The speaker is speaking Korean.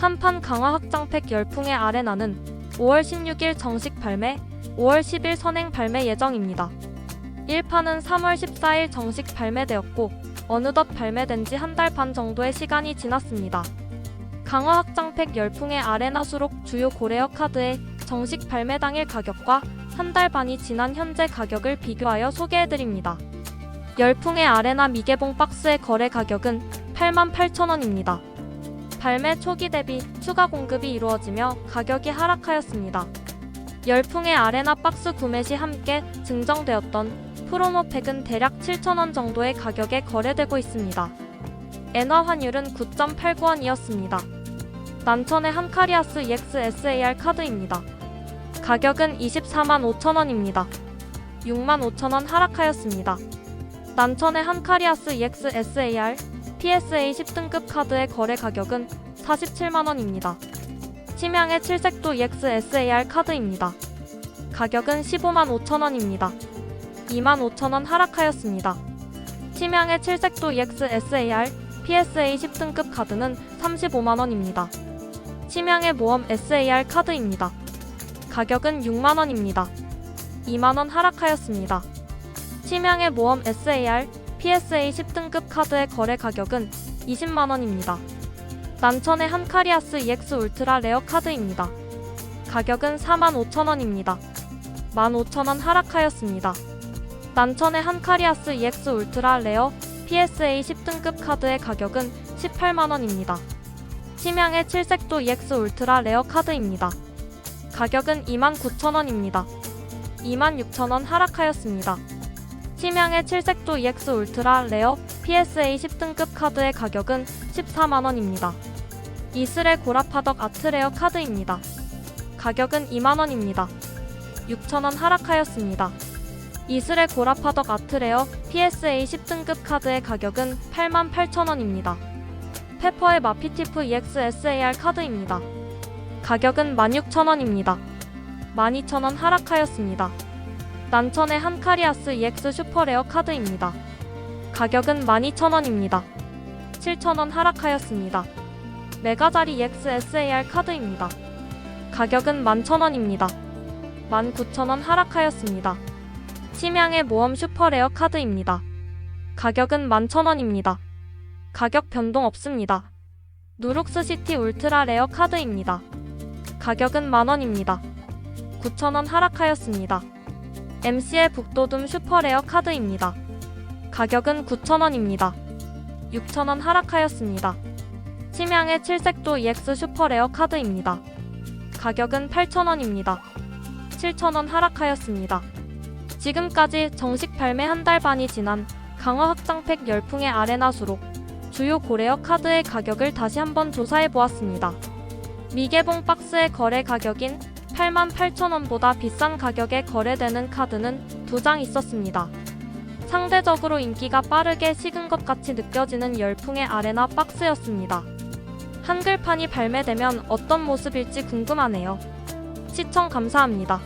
한판 강화 확장팩 열풍의 아레나는 5월 16일 정식 발매, 5월 10일 선행 발매 예정입니다. 1판은 3월 14일 정식 발매되었고 어느덧 발매된 지 한 달 반 정도의 시간이 지났습니다. 강화 확장팩 열풍의 아레나 수록 주요 고레어 카드의 정식 발매 당일 가격과 한 달 반이 지난 현재 가격을 비교하여 소개해드립니다. 열풍의 아레나 미개봉 박스의 거래 가격은 88,000원입니다. 발매 초기 대비 추가 공급이 이루어지며 가격이 하락하였습니다. 열풍의 아레나 박스 구매 시 함께 증정되었던 프로모팩은 대략 7,000원 정도의 가격에 거래되고 있습니다. 엔화 환율은 9.89원이었습니다. 난천의 한카리아스 EX SAR 카드입니다. 가격은 24만 5천원입니다. 6만 5천원 하락하였습니다. 난천의 한카리아스 EX SAR PSA 10등급 카드의 거래 가격은 47만원입니다. 치명의 칠색도 EX SAR 카드입니다. 가격은 15만 5천원입니다. 2만 5천원 하락하였습니다. 치명의 칠색도 EX SAR PSA 10등급 카드는 35만원입니다. 치명의 모험 SAR 카드입니다. 가격은 6만원입니다. 2만원 하락하였습니다. 치명의 모험 SAR PSA 10등급 카드의 거래 가격은 20만원입니다. 난천의 한카리아스 EX 울트라 레어 카드입니다. 가격은 45,000원입니다. 15,000원 하락하였습니다. 난천의 한카리아스 EX 울트라 레어 PSA 10등급 카드의 가격은 18만원입니다. 치명의 칠색도 EX 울트라 레어 카드입니다. 가격은 29,000원입니다. 26,000원 하락하였습니다. 치명의 칠색도 EX 울트라 레어 PSA 10등급 카드의 가격은 14만원입니다. 이슬의 고라파덕 아트레어 카드입니다. 가격은 2만원입니다. 6천원 하락하였습니다. 이슬의 고라파덕 아트레어 PSA 10등급 카드의 가격은 8만 8천원입니다. 페퍼의 마피티프 EX SAR 카드입니다. 가격은 16,000원입니다. 12,000원 하락하였습니다. 난천의 한카리아스 EX 슈퍼레어 카드입니다. 가격은 12,000원입니다. 7,000원 하락하였습니다. 메가자리 EX SAR 카드입니다. 가격은 11,000원입니다. 19,000원 하락하였습니다. 치명의 모험 슈퍼레어 카드입니다. 가격은 11,000원입니다. 가격 변동 없습니다. 누룩스 시티 울트라 레어 카드입니다. 가격은 만원입니다. 9,000원 하락하였습니다. MC의 북도둠 슈퍼레어 카드입니다. 가격은 9,000원입니다. 6,000원 하락하였습니다. 치명의 칠색도 EX 슈퍼레어 카드입니다. 가격은 8,000원입니다. 7,000원 하락하였습니다. 지금까지 정식 발매 한 달 반이 지난 강화 확장팩 열풍의 아레나 수록 주요 고레어 카드의 가격을 다시 한번 조사해 보았습니다. 미개봉 박스의 거래 가격인 88,000원보다 비싼 가격에 거래되는 카드는 두 장 있었습니다. 상대적으로 인기가 빠르게 식은 것 같이 느껴지는 열풍의 아레나 박스였습니다. 한글판이 발매되면 어떤 모습일지 궁금하네요. 시청 감사합니다.